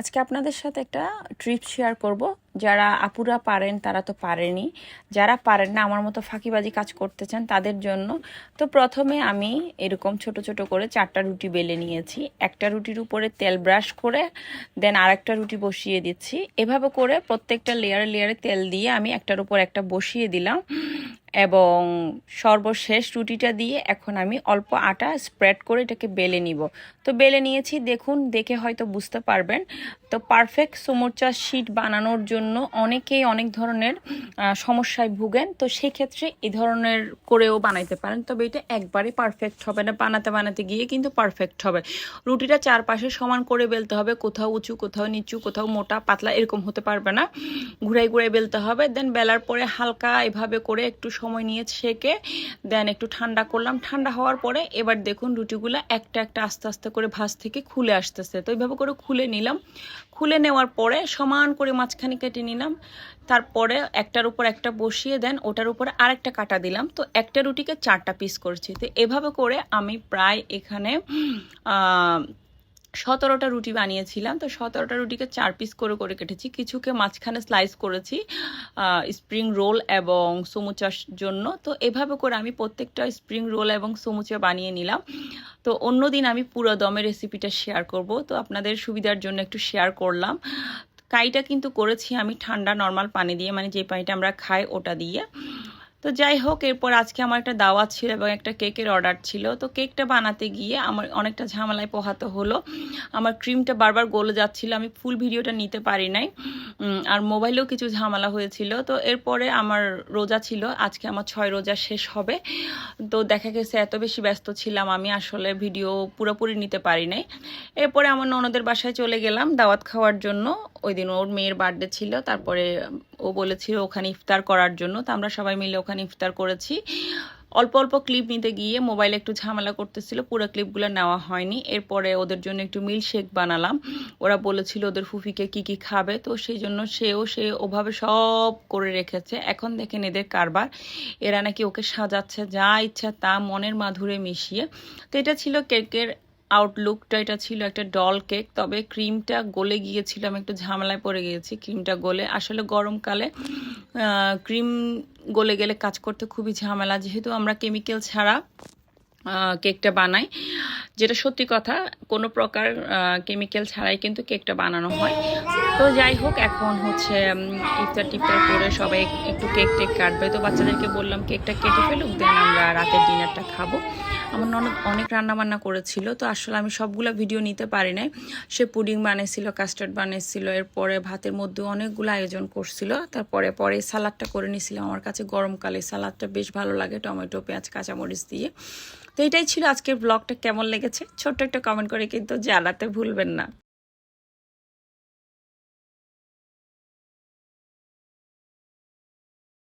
আজকে আপনাদের সাথে একটা ট্রিপ শেয়ার করব। যারা আপুরা পারেন, তারা তো পারেনি। যারা পারেন না, আমার মতো ফাঁকিবাজি কাজ করতে চান, তাদের জন্য তো প্রথমে আমি এরকম ছোট ছোট করে চারটা রুটি বেলে নিয়েছি। একটা রুটির উপরে তেল ব্রাশ করে দেন আরেকটা রুটি বসিয়ে দিচ্ছি। এভাবে করে প্রত্যেকটা লেয়ারে লেয়ারে তেল দিয়ে আমি একটার উপর একটা বসিয়ে দিলাম। এবং সর্বশেষ রুটিটা দিয়ে এখন আমি অল্প আটা স্প্রেড করে এটাকে বেলে নিব। তো বেলে নিয়েছি, দেখুন, দেখে হয়তো বুঝতে পারবেন। তো পারফেক্ট সমোচা শিট বানানোর জন্য অনেকেই অনেক ধরনের সমস্যায় ভুগেন। তো সেক্ষেত্রে এই ধরনের করেও বানাইতে পারেন। তবে এটা একবারে পারফেক্ট হবে না। বানাতে বানাতে গিয়ে কিন্তু পারফেক্ট হবে। রুটিটা চারপাশে সমান করে বেলতে হবে। কোথাও উঁচু, কোথাও নিচু, কোথাও মোটা, পাতলা এরকম হতে পারবে না। ঘুরাই ঘুরাই বেলতে হবে। দেন বেলার পরে হালকা এভাবে করে একটু সময় নিয়ে সেকে দেন একটু ঠান্ডা করলাম। ঠান্ডা হওয়ার পরে এবার দেখুন রুটিগুলো একটা একটা আস্তে আস্তে করে ভাঁজ থেকে খুলে আসতেছে। তো এইভাবে করে খুলে নিলাম। খুলে নেওয়ার পরে সমান করে মাঝখানে কেটে নিলাম। তারপরে একটার উপর একটা বসিয়ে দেন, ওটার উপরে আরেকটা কাটা দিলাম। তো একটা রুটিকে চারটা পিস করছি। তো এভাবে করে আমি প্রায় এখানে সতেরোটা রুটি বানিয়েছিলাম। তো সতেরোটা রুটিকে চার পিস করে করে কেটেছি। কিছুকে মাঝখানে স্লাইস করেছি স্প্রিং রোল এবং সমুচার জন্য। তো এভাবে করে আমি প্রত্যেকটা স্প্রিং রোল এবং সমুচা বানিয়ে নিলাম। তো অন্যদিন আমি পুরো দমের রেসিপিটা শেয়ার করব। তো আপনাদের সুবিধার জন্য একটু শেয়ার করলাম। কাইটা কিন্তু করেছি আমি ঠান্ডা নর্মাল পানি দিয়ে মানে যে পানিটা আমরা খাই ওটা দিয়ে। তো যাই হোক, এরপর আজকে আমার একটা দাওয়াত ছিল এবং একটা কেকের অর্ডার ছিল। তো কেকটা বানাতে গিয়ে আমার অনেকটা ঝামেলায় পোহাতে হলো। আমার ক্রিমটা বারবার গলে যাচ্ছিল, আমি ফুল ভিডিওটা নিতে পারি নাই। আর মোবাইলেও কিছু ঝামেলা হয়েছিল। তো এরপরে আমার রোজা ছিল, আজকে আমার ছয় রোজা শেষ হবে। তো দেখা গেছে, এত বেশি ব্যস্ত ছিলাম আমি, আসলে ভিডিও পুরোপুরি নিতে পারি নাই। এরপরে আমার ননদের বাসায় চলে গেলাম দাওয়াত খাওয়ার জন্য। ওই দিন ওর মেয়ের বার্থডে ছিল, তারপরে ও বলেছিল ওখানে ইফতার করার জন্য। তো আমরা সবাই মিলে ওখানে ইফতার করেছি। অল্প অল্প ক্লিপ নিতে গিয়ে মোবাইলে একটু ঝামেলা করতেছিল, পুরো ক্লিপগুলো নেওয়া হয়নি। এরপরে ওদের জন্য একটু মিল্ক শেক বানালাম। ওরা বলেছিল ওদের ফুফিকে কি কি খাবে, তো সেই জন্য সেও সে ওভাবে সব করে রেখেছে। এখন দেখেন এদের কারবার। এরা নাকি ওকে সাজাচ্ছে যা ইচ্ছা তা মনের মাধুরে মিশিয়ে। তো এটা ছিল কেকের আউটলুকটা এটা ছিল একটা ডল কেক তবে ক্রিমটা গলে গিয়েছিল, আমি একটু ঝামেলায় পড়ে গিয়েছি ক্রিমটা গলে। আসলে গরমকালে ক্রিম গলে গেলে কাজ করতে খুবই ঝামেলা, যেহেতু আমরা কেমিক্যাল ছাড়া কেকটা বানাই। যেটা সত্যি কথা, কোনো প্রকার কেমিক্যাল ছাড়াই কিন্তু কেকটা বানানো হয়। তো যাই হোক, এখন হচ্ছে ইফতার টিফতার করে সবাই একটু কেক টেক কাটবে। তো বাচ্চাদেরকে বললাম, কেকটা কেটে ফেলুক, দেন আমরা রাতের ডিনারটা খাব। আমার ননদ অনেক রান্নাবান্না করেছিল, তো আসলে আমি সবগুলো ভিডিও নিতে পারি নাই। সে পুডিং বানিয়েছিল কাস্টার্ড বানিয়েছিল, এরপরে ভাতের মধ্যে অনেকগুলো আয়োজন করছিল। তারপরে, পরে সালাদটা করে নিয়েছিলাম। আমার কাছে গরমকালে সালাদটা বেশ ভালো লাগে, টমেটো, পেঁয়াজ, কাঁচামরিচ দিয়ে। তো এটাই ছিল আজকের ব্লগটা কেমন লেগেছে? ছোট্ট একটা কমেন্ট করে কিন্তু জানাতে ভুলবেন না।